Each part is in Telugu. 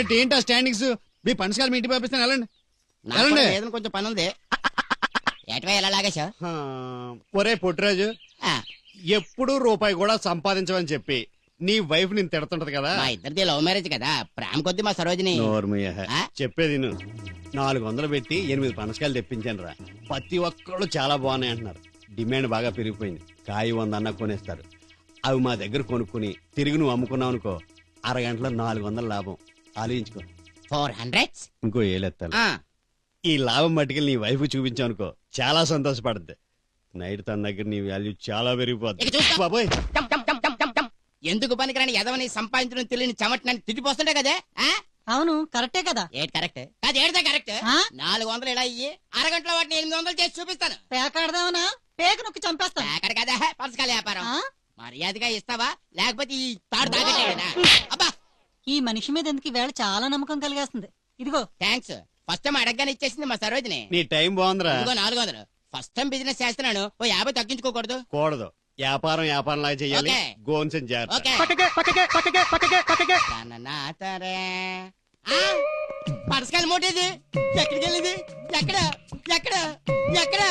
అయినట్టు ఏంటి ఆ స్టాండింగ్స్ మీ పనసకాలు మీ ఇంటికి పంపిస్తాను వెళ్ళండి. నాకు వెళ్ళండి. కొంచెం పని ఉంది. ఏటవా ఎలా లాగేశా ఆ, ఒరే పొట్టిరాజు ఎప్పుడు రూపాయి కూడా సంపాదించమని చెప్పి నీ వైఫ్ నేను తిడుతుంటది కదా. మా ఇద్దరిది లవ్ మ్యారేజ్ కదా. ప్రేమ కొద్ది మా సరోజిని. నోర్మయ్య. ఆ? చెప్పేది విను. నాలుగు వందలు పెట్టి ఎనిమిది పనసకాయలు తెప్పించాను రా. ప్రతి ఒక్కళ్ళు చాలా బాగున్నాయి అంటున్నారు. డిమాండ్ బాగా పెరిగిపోయింది. కాయ వంద అన్న కొనేస్తారు. అవి మా దగ్గర కొనుక్కుని తిరిగి నువ్వు అమ్ముకున్నావు అనుకో అరగంటలో నాలుగు వందల లాభం. ఆలోచించుకో. ఫోర్ హండ్రెడ్ ఇంకో ఏలెత్తాలి. ఈ లాభం మట్టుకెళ్ళి నీ వైఫ్ చూపించావు అనుకో చాలా సంతోషపడుద్ది. నైట్ తన దగ్గర నీ వాల్యూ చాలా పెరిగిపోద్ది. బాబోయ్. ఎందుకు పనికిరాని ఎదవని సంపాదించడం తెలియని చెమటనని తిట్టిపోస్తుండే కదే? ఆ? అవును కరెక్టే కదా. ఏది కరెక్ట్? కాదు ఏడితే కరెక్ట్? ఆ? నాలుగు వందలు ఇలా ఇయ్యి అరగంటలో వాటిని ఎనిమిది వందలు చేసి చూపిస్తాను. పేకాడదామనా? పేక నొక్కి చంపేస్తాను. అక్కడ కదా పనసకాల వ్యాపారం. ఆ? మర్యాదగా ఇస్తావా? లేకపోతే ఈ తాడు తాగట్టే అబ్బా! ఈ మనిషి మీద ఎందుకు ఈవేళ చాలా నమ్మకం కలిగేస్తుంది? ఇదిగో. థ్యాంక్స్ ఫస్ట్ టైం అడగగానే ఇచ్చేసింది మా సరోజిని. నీ టైం బాగుందిరా. ఇదిగో నాలుగు వందలు ఫస్ట్ టైం బిజినెస్ చేస్తున్నాను ఓ యాభై తగ్గించుకోకూడదు. కూడదు. వ్యాపారం వ్యాపారం లాగా చెయ్యాలి ఓకే. గోన్సన్ జాగ్రత్త. ఓకే తననాతరే. ఆ, పనసకాయల మూటేది ఎక్కడికి వెళ్ళింది? ఎక్కడ? ఎక్కడ? ఎక్కడ?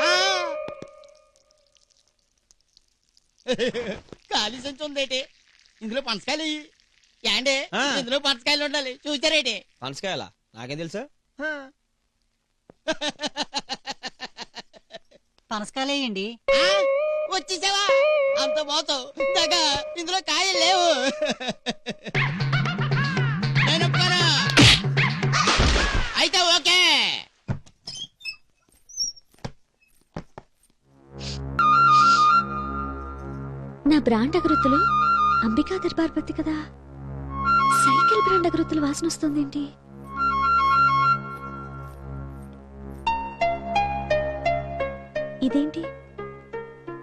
ఆ. ఖాళీ సంచి ఉందేటి ఇందులో ఇయ్యి. ఏండి ఆ. ఇందులో పనసకాయలు ఉండాలి. చూసారేటి పనసకాయలా? నాకేం తెలుసా? పనసకాయలేయండి ఆ, వచ్చేసావా? అంత మోసం. దగ్గ ఇందులో కాయలు లేవు. నేను ఒప్పుకోను. అయితే ఓకే. నా బ్రాండ్ అగరొత్తులు? అంబికా దర్బార్పతి కదా? సైకిల్ బ్రాండ్ అగరొత్తులు వాసన వస్తుందేంటి ఇదేంటి?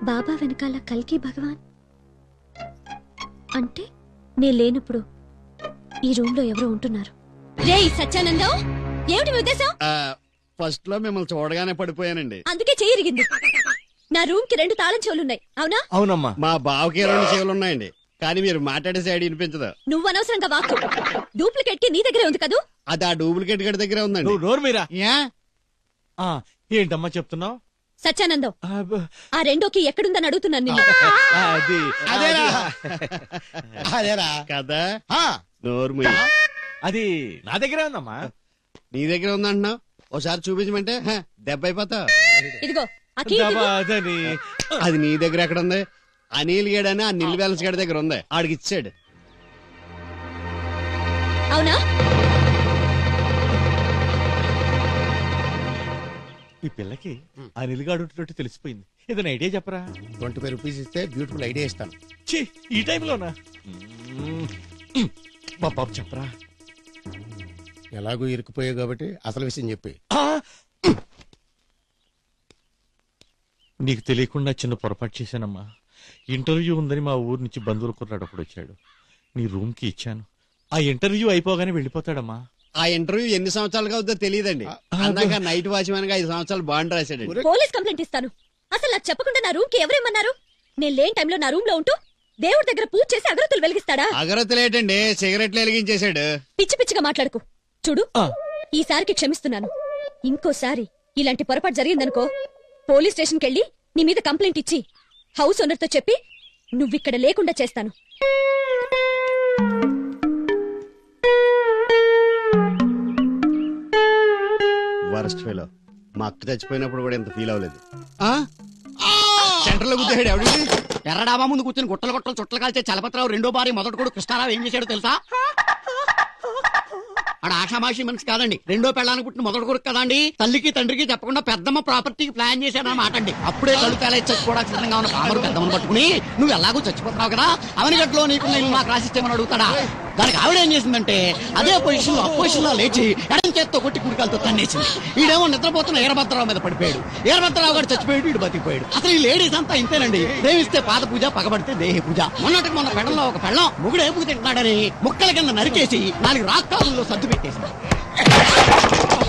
బాబా వెనకాల కల్కి భగవాన్? అంటే నేను లేనప్పుడు ఈ రూమ్లో ఎవరో ఉంటున్నారు. రే సత్యానందం! ఏమిటి మీ ఉద్దేశం? ఫస్ట్లో మిమ్మల్ని చూడగానే పడిపోయానండి. అందుకే చేయరిగింది నా రూమ్కి రెండు తాళం చెవులున్నాయి. అవునా? అవునమ్మా. మా బావకి రెండు చెవులు ఉన్నాయండి కానీ మీరు మాట్లాడే సైడ్ వినిపించదు. నువ్వు అనవసరంగా వాక్కు డూప్లికేట్కి నీ దగ్గరే ఉంది కదూ? అది ఆ డూప్లికేట్ గడి దగ్గరే ఉందండి. నువ్వు నోరు మీరా? యా? ఆ, ఏంటమ్మా చెప్తున్నావు? సత్యానందం ఆ రెండోకి ఎక్కడుందని అడుగుతున్నాను నిన్ను. అది అదేరా. అదేరా. కదా? నోర్ము అది నా దగ్గరే ఉందమ్మా. నీ దగ్గర ఉందంటున్నావు? ఒకసారి చూపించమంటే హ, దెబ్బ అయిపోతావు ఇదిగో ఆ. అదని. అది నీ దగ్గర ఎక్కడ ఉంది అనిల్ గడని? ఆ నిల్ బ్యాలెన్స్ గడి దగ్గర ఉంది. ఆడికి ఇచ్చాడు. అవునా? ఈ పిల్లకి ఆ నిలుగాడు తెలిసిపోయింది. ఏదైనా ఐడియా చెప్పరా? ట్వంటీ ఫైవ్ రూపీస్ ఇస్తే బ్యూటిఫుల్ ఐడియా ఇస్తాను. ఛీ ఈ టైంలోనా? మ్మ్. మా పాప చెప్పరా? ఎలాగో ఇరుక్కుపోయావు కాబట్టి అసలు విషయం చెప్పి ఆ! నీకు తెలియకుండా చిన్న పొరపాటు చేశానమ్మా. ఇంటర్వ్యూ ఉందని మా ఊరు నుంచి బంధువులు కుర్రాడు ఒకడు వచ్చాడు. నీ రూమ్కి ఇచ్చాను. ఆ ఇంటర్వ్యూ అయిపోగానే వెళ్ళిపోతాడమ్మా. ఆ ఇంటర్వ్యూ ఎన్ని సంవత్సరాలుగా అవుతుందో తెలియదండి. అందాక నైట్ వాచ్మెన్గా ఐదు సంవత్సరాలు బాండ్ రాశాడండి. పోలీస్ కంప్లైంట్ ఇస్తాను. అసలు నాకు చెప్పకుండా నా రూమ్కి ఎవరేమన్నారు? నేను లేని టైంలో నా రూమ్లో ఉంటూ దేవుడి దగ్గర పూజ చేసి అగరత్తులు వెలిగిస్తాడా? అగరత్తులు ఏంటండి? సిగరెట్లు వెలిగించేశాడు. పిచ్చి పిచ్చిగా మాట్లాడుకు. చూడు. ఈసారికి క్షమిస్తున్నాను. ఇంకోసారి ఇలాంటి పొరపాటు జరిగిందనుకో పోలీస్ స్టేషన్కి వెళ్ళి నీ మీద కంప్లైంట్ ఇచ్చి హౌస్ ఓనర్తో చెప్పి నువ్విక్కడ లేకుండా చేస్తాను. Worst fellow. మా అక్క చచ్చిపోయినప్పుడు కూడా ఇంత ఫీల్ అవ్వలేదు. సెంటర్లో ఎవడి? ఎర్రడాబా ముందు కూర్చొని గుట్టలు గుట్టలు చుట్టలు కాల్చే చలపతిరావు రెండో భార్య మొదటి కూడా కృష్ణారావు ఏం చేశాడో తెలుసా? ఆడ ఆషామాషి మనిషి కాదండి. రెండో పెళ్ళానికి పుట్టిన మొదటి కొడుకు కదండి. తల్లికి తండ్రికి చెప్పకుండా పెద్దమ్మ ప్రాపర్టీకి ప్లాన్ చేశాడన్నమాట అండి. అప్పుడే కళ్ళు తేలై చచ్చిపోవడానికి సిద్ధంగా ఉన్న పామరు పెద్దమ్మను పట్టుకుని నువ్వు ఎలాగో చచ్చిపోతున్నావు కదా? అవనిగట్లో నీకు నేను మాకు రాసిస్తామని అడుగుతాడా? దానికి ఆవిడ ఏం చేసిందంటే అదే పొజిషన్లో అపోజిషన్లో లేచి ఎడం చేత్తో కొట్టి కుడికాలతో తన్నేసింది. ఈడేమో నిద్రపోతున్న ఈరభద్రరావు మీద పడిపోయాడు. ఈరభద్రరావు గారు చచ్చిపోయాడు వీడు బతికిపోయాడు. అసలు ఈ లేడీస్ అంతా ఇంతేనండి. ప్రేమిస్తే పాద పూజ పగబడితే దేహి పూజ. మొన్నటికి మొన్న పెళ్ళంలో ఒక పెళ్ళం ముగుడు ఏపుకు తింటున్నాడని ముక్కల కింద నరికేసి నాలుగు రాక్కాలలో సర్దు పెట్టేసింది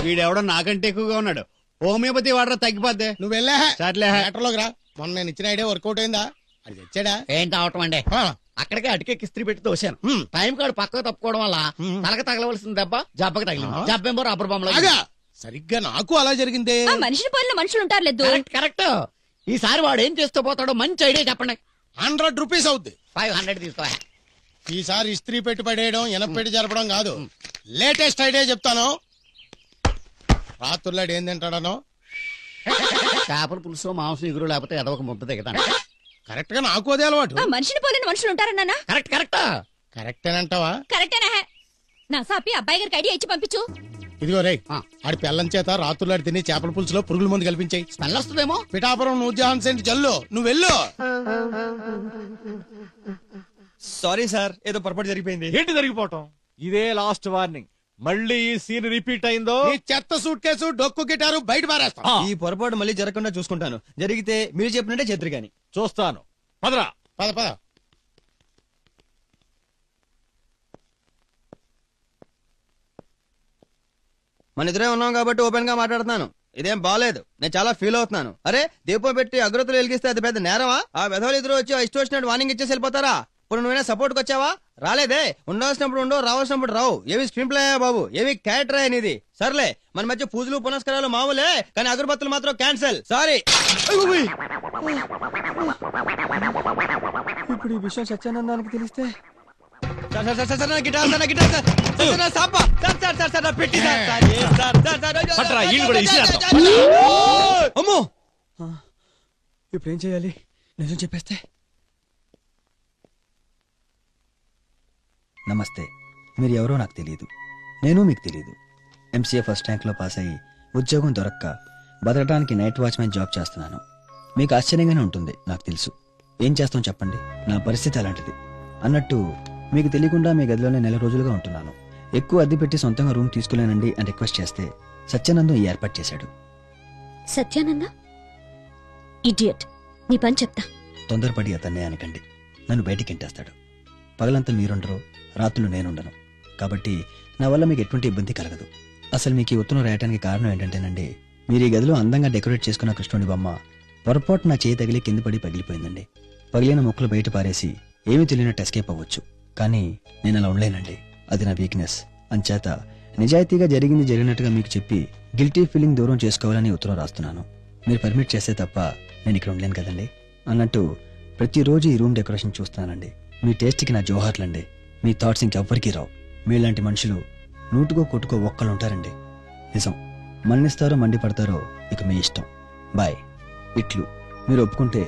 వీడెవడో నాకంటే ఎక్కువగా ఉన్నాడు. హోమియోపతి వాడరా తగ్గిపోద్ది. నువ్వు వెళ్ళా. సర్లే. రా. మొన్న నేను ఇచ్చిన ఐడియా వర్కౌట్ అయిందా? అది తెచ్చాడా? ఏంటి అవటం అండి? ఆ, అక్కడికే అటుకెక్కి ఇస్త్రీ పెట్టి తోశాను టైం కాడు పక్కకు తప్పుకోవడం వల్ల తలక తగలవలసిన దెబ్బ జబ్బకి తగిలింది. జబ్బేమో రబ్బర్ బొమ్మలో సరిగ్గా నాకు అలా జరిగిందే. ఆ మనిషిని పోలిన మనుషులు ఉంటారు లేదు కరెక్ట్ కరెక్ట్. ఈసారి వాడు ఏం చేస్తూ పోతాడో మంచి ఐడియా చెప్పండి. హండ్రెడ్ రూపీస్ అవుద్ది. ఫైవ్ హండ్రెడ్ తీసుకో. ఈసారి ఇస్త్రీ పెట్టి పడేయడం ఎనపెట్టి జరపడం కాదు. లేటెస్ట్ ఐడియా చెప్తాను. రాత్రులాడు ఏం తింటాడనో? చేపల పులుసు మాంసం ఎగురు లేకపోతే ఏదో ఒక ముద్ద దిగతాను. కరెక్ట్గా నాకు అదే అలవాటు. ఆ మనిషిని పోలిన మనుషులు ఉంటారన్నానా కరెక్ట్ కరెక్ట్? కరెక్టేనంటావా కరెక్టేనా నా సాపి అబ్బాయి గారికి ఐడియా ఇచ్చి పంపించు. ఇదిగో రే ఆ. ఆడి పిల్లం చేత రాత్రులాడు తిని చేపల పులుసులో పురుగుల మందు కల్పించాయి. స్మెల్ వస్తుందేమో? పిఠాపురం నూర్జహాన్ సెంట్ జల్లు. నువ్వు వెళ్ళు. సారీ సార్ ఏదో పొరపాటు జరిగిపోయింది. ఏంటి జరిగిపోవటం? ఇదే లాస్ట్ వార్నింగ్ మళ్ళీ ఈ సీన్ రిపీట్ అయిందో? నీ చెత్త సూట్ కేసు డొక్కు గిటారు బయట పారేస్తా. ఈ పొరపాటు మళ్ళీ జరగకుండా చూసుకుంటాను. జరిగితే మీరు చెప్పినట్టే చేద్దరు గాని చూస్తాను. పదరా. పద పద. మన ఇద్దరే ఉన్నాం కాబట్టి ఓపెన్గా మాట్లాడుతున్నాను. ఇదేం బాలేదు. నేను చాలా ఫీల్ అవుతున్నాను. అరే దీపం పెట్టి అగ్రతలు వెలిగిస్తే అది పెద్ద నేరమా? ఆ వెధవలు ఇద్దరు వచ్చి ఇష్టం వచ్చినట్టు వార్నింగ్ ఇచ్చేసి వెళ్ళిపోతారా? ఇప్పుడు నువ్వైనా సపోర్ట్కి వచ్చావా రాలేదే ఉండవలసినప్పుడు ఉండవు రావాల్సినప్పుడు రావు ఏవి స్క్రీన్ ప్లే బాబు ఏవి క్యారెక్టర్ అనేది సర్లే మన మధ్య పూజలు పునస్కారాలు మామూలే కానీ అగరబత్తులు మాత్రం క్యాన్సిల్ సారీ ఇప్పుడు ఈ విషయం సత్యానందానికి తెలిస్తే ఇప్పుడు ఏం చేయాలి నిజం చెప్పేస్తే నమస్తే. మీరు ఎవరో నాకు తెలియదు నేను మీకు తెలియదు ఎంసీఏ ఫస్ట్ ర్యాంక్లో పాస్ అయ్యి ఉద్యోగం దొరక్క బతకడానికి నైట్ వాచ్మెన్ జాబ్ చేస్తున్నాను. మీకు ఆశ్చర్యంగానే ఉంటుంది నాకు తెలుసు. ఏం చేస్తాం చెప్పండి? నా పరిస్థితి అలాంటిది. అన్నట్టు మీకు తెలియకుండా మీ గదిలోనే నెల రోజులుగా ఉంటున్నాను. ఎక్కువ అద్దె పెట్టి సొంతంగా రూమ్ తీసుకోలేనండి అని రిక్వెస్ట్ చేస్తే సత్యానందం ఈ ఏర్పాటు చేశాడు. సత్యానంద? ఇడియట్. నీ పని చెప్తా. తొందరపడి అతన్నే అనకండి. నన్ను బయటికి ఇంటేస్తాడు. పగలంతా మీరుండరు రాత్రులు నేనుండను. కాబట్టి నా వల్ల మీకు ఎటువంటి ఇబ్బంది కలగదు. అసలు మీకు ఈ ఉత్తరం రాయడానికి కారణం ఏంటంటేనండి మీరు ఈ గదిలో అందంగా డెకరేట్ చేసుకున్న కృష్ణుడి బొమ్మ పొరపాటు నా చేయి తగిలి కింద పడి పగిలిపోయిందండి. పగిలిన ముక్కలు బయట పారేసి ఏమీ తెలియనట్టు ఎస్కేప్ అవ్వచ్చు. కానీ నేను అలా ఉండలేనండి. అది నా వీక్నెస్ అంచేత నిజాయితీగా జరిగింది జరిగినట్టుగా మీకు చెప్పి గిల్టీ ఫీలింగ్ దూరం చేసుకోవాలని ఉత్తరం రాస్తున్నాను. మీరు పర్మిట్ చేస్తే తప్ప నేను ఇక్కడ ఉండలేను కదండి. అన్నట్టు ప్రతిరోజు ఈ రూమ్ డెకరేషన్ చూస్తానండి మీ టేస్ట్కి నా జోహార్లండి. మీ థాట్స్ ఇంకెవ్వరికీ రావు. మీలాంటి మనుషులు నూటుకో కొట్టుకో ఒక్కళ్ళు ఉంటారండి నిజం. మన్నిస్తారో మండిపడతారో ఇక మీ ఇష్టం. బాయ్. ఇట్లు. మీరు ఒప్పుకుంటే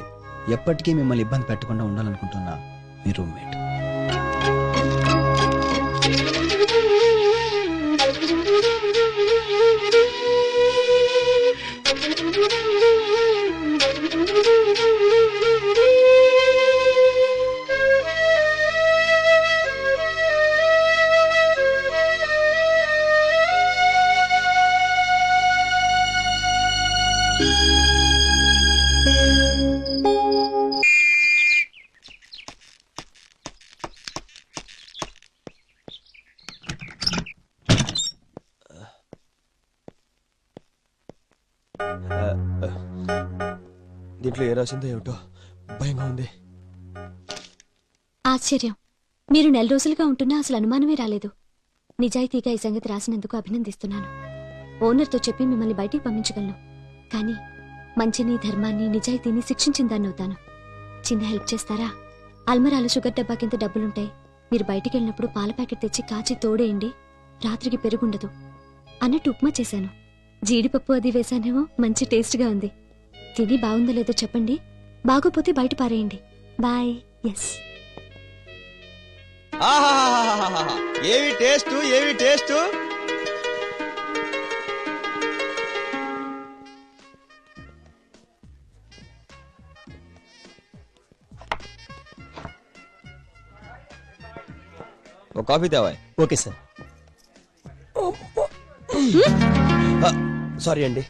ఎప్పటికీ మిమ్మల్ని ఇబ్బంది పెట్టకుండా ఉండాలనుకుంటున్నా మీ రూమ్మేట్. దీంట్లో ఏ రాసిందో ఏమిటో భయంగా ఉంది. ఆశ్చర్యం. మీరు నెల రోజులుగా ఉంటున్నా అసలు అనుమానమే రాలేదు. నిజాయితీగా ఈ సంగతి రాసినందుకు అభినందిస్తున్నాను. ఓనర్తో చెప్పి మిమ్మల్ని బయటికి పంపించగలను. కానీ మంచిని ధర్మాన్ని నిజాయితీని శిక్షించిన దాన్ని అవుతాను. చిన్న హెల్ప్ చేస్తారా? అల్మరాలు షుగర్ డబ్బా కింద డబ్బులుంటాయి మీరు బయటికి వెళ్ళినప్పుడు పాల ప్యాకెట్ తెచ్చి కాచి తోడేయండి. రాత్రికి పెరుగుండదు అన్నట్టు ఉప్మా చేశాను. జీడిపప్పు అది వేశానేమో మంచి టేస్ట్గా ఉంది. తిని బాగుందో లేదో చెప్పండి. బాగోపోతే బయట పారేయండి. బాయ్. ఎస్ ఆహాహాహాహాహా. ఏవి టేస్ట్? ఏవి టేస్ట్? ఒక కాఫీ తేవా ఓకే సార్. సారీ అండి.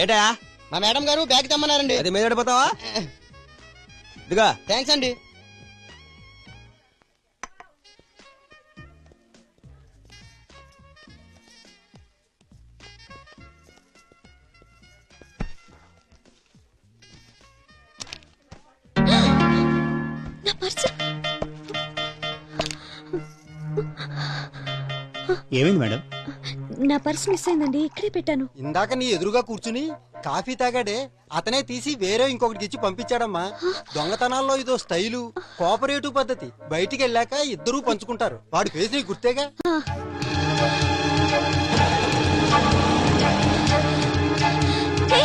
ఏటా? మా మేడం గారు బ్యాగ్ తెమ్మన్నారండి. అది మీద పడిపోతావా ఇదిగా. థ్యాంక్స్ అండి. ఏమైంది మేడం? నా పర్సు మిస్ అయిందండి ఇక్కడే పెట్టాను. ఇందాక నీ ఎదురుగా కూర్చుని కాఫీ తాగాడే అతనే తీసి వేరే ఇంకొకటికి ఇచ్చి పంపించాడమ్మా. దొంగతనాల్లో ఇదో స్టైలు కోఆపరేటివ్ పద్ధతి బయటికి వెళ్ళాక ఇద్దరూ పంచుకుంటారు. వాడి ఫేస్ నీకు గుర్తేగా? ఏ!